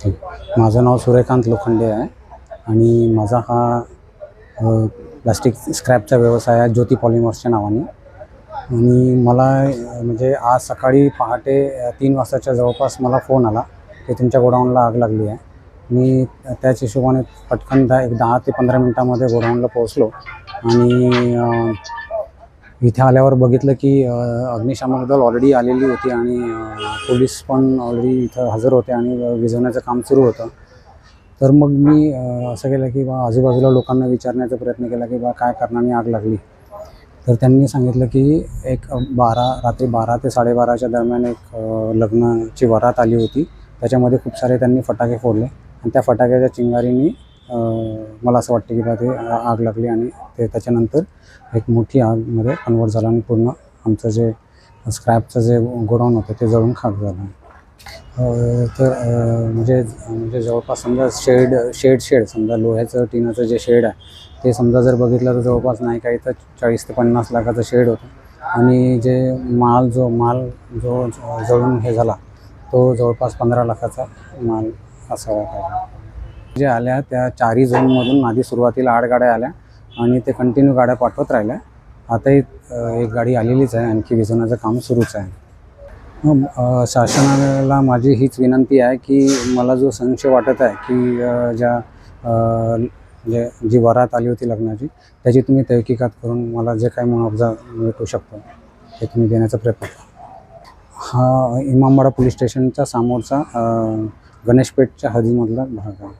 ठीक माझं नाव सूर्यकांत लोखंडे आहे आणि माझा हा प्लास्टिक स्क्रॅपचा व्यवसाय आहे ज्योती पॉलिमर्सच्या नावाने. आणि मला म्हणजे आज सकाळी पहाटे तीन वाजताच्या जवळपास मला फोन आला की तुमच्या गोडाऊनला आग लागली आहे. मी त्याच हिशोबाने पटकन दहा एक दहा ते पंधरा मिनटामध्ये गोडाऊनला पोहोचलो आणि इथे आल्यावर बघितलं की अग्निशामक दल ऑलरेडी आलेली होती आणि पोलीस पण ऑलरेडी इथं हजर होते आणि विझवण्याचं काम सुरू होतं. तर मग मी असं केलं की बा आजूबाजूला लोकांना विचारण्याचा प्रयत्न केला की बा काय कारणाने आग लागली? तर त्यांनी सांगितलं की एक बारा रात्री बारा ते साडेबाराच्या दरम्यान एक लग्नाची वरात आली होती. त्याच्यामध्ये खूप सारे त्यांनी फटाके फोडले आणि त्या फटाक्याच्या चिंगारीने मला असं वाटतं की बा ते आग लागली आणि ते त्याच्यानंतर एक मोठी आगमध्ये कन्वर्ट झालं आणि पूर्ण आमचं जे स्क्रॅपचं जे गोडाऊन होतं ते जळून खाक झालं. तर म्हणजे म्हणजे जवळपास समजा शेड शेड शेड समजा लोह्याचं टिनाचं जे शेड आहे ते समजा जर बघितलं तर जवळपास नाही काही तर चाळीस ते पन्नास लाखाचं शेड होतं. आणि जे माल जो माल जो जळून हे झाला तो जवळपास पंधरा लाखाचा माल असावा पाहिजे जे आल्या त्या चारही झोनमधून आधी सुरुवातीला आठ गाड्या आल्या आणि ते कंटिन्यू गाड्या पाठवत राहिल्या. आताही एक गाडी आलेलीच आहे आणखी विझवण्याचं काम सुरूच आहे. शासनाला माझी हीच विनंती आहे की मला जो संशय वाटत आहे की ज्या जे जी वरात आली होती लग्नाची त्याची तुम्ही तहकीकात करून मला जे काही मुआवजा भेटू शकतो ते तुम्ही देण्याचा प्रयत्न करा. हा इमामवाडा पोलीस स्टेशनच्या समोरचा गणेशपेठच्या हदीमधला भाग आहे.